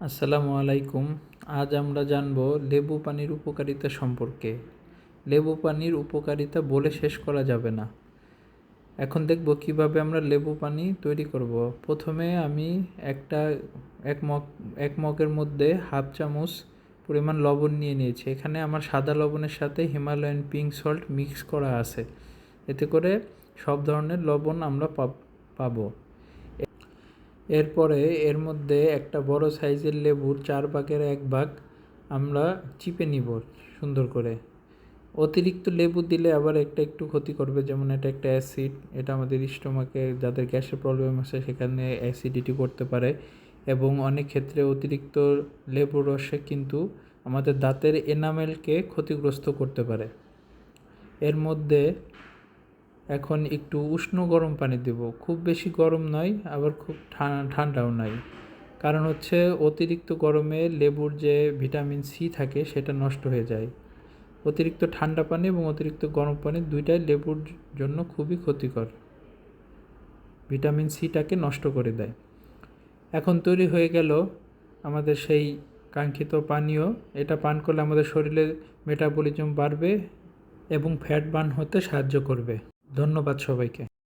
আসসালামু আলাইকুম। আজ আমরা জানব লেবু পানির উপকারিতা সম্পর্কে। লেবু পানির উপকারিতা বলে শেষ করা যাবে না। এখন দেখব কীভাবে আমরা লেবু পানি তৈরি করব। প্রথমে আমি একটা এক মগ, এক মগের মধ্যে হাফ চামচ পরিমাণ লবণ নিয়ে নিয়েছি। এখানে আমার সাদা লবণের সাথে হিমালয়ান পিঙ্ক সল্ট মিক্স করা আছে। এতে করে সব ধরনের লবণ আমরা পাব- এরপরে এর মধ্যে একটা বড় সাইজের লেবুর চার ভাগের এক ভাগ আমরা চিপে নিব সুন্দর করে। অতিরিক্ত লেবু দিলে আবার একটা একটু ক্ষতি করবে, যেমন এটা একটা অ্যাসিড, এটা আমাদের স্টোমাকে, যাদের গ্যাসের প্রবলেম আছে সেখানে অ্যাসিডিটি করতে পারে। এবং অনেক ক্ষেত্রে অতিরিক্ত লেবুর রসে কিন্তু আমাদের দাঁতের এনামেলকে ক্ষতিগ্রস্ত করতে পারে। এর মধ্যে এখন একটু উষ্ণ গরম পানি দেব। খুব বেশি গরম নয়, আবার খুব ঠান্ডাও নয় কারণ হচ্ছে অতিরিক্ত গরমে লেবুর যে ভিটামিন সি থাকে সেটা নষ্ট হয়ে যায়। অতিরিক্ত ঠান্ডা পানি এবং অতিরিক্ত গরম পানি দুইটাই লেবুর জন্য খুবই ক্ষতিকর। ভিটামিন সিটাকে নষ্ট করে দেয়। এখন তৈরি হয়ে গেল আমাদের সেই কাঙ্ক্ষিত পানীয়। এটা পান করলে আমাদের শরীরে মেটাবলিজম বাড়বে এবং ফ্যাট বার্ন হতে সাহায্য করবে। ধন্যবাদ সবাইকে।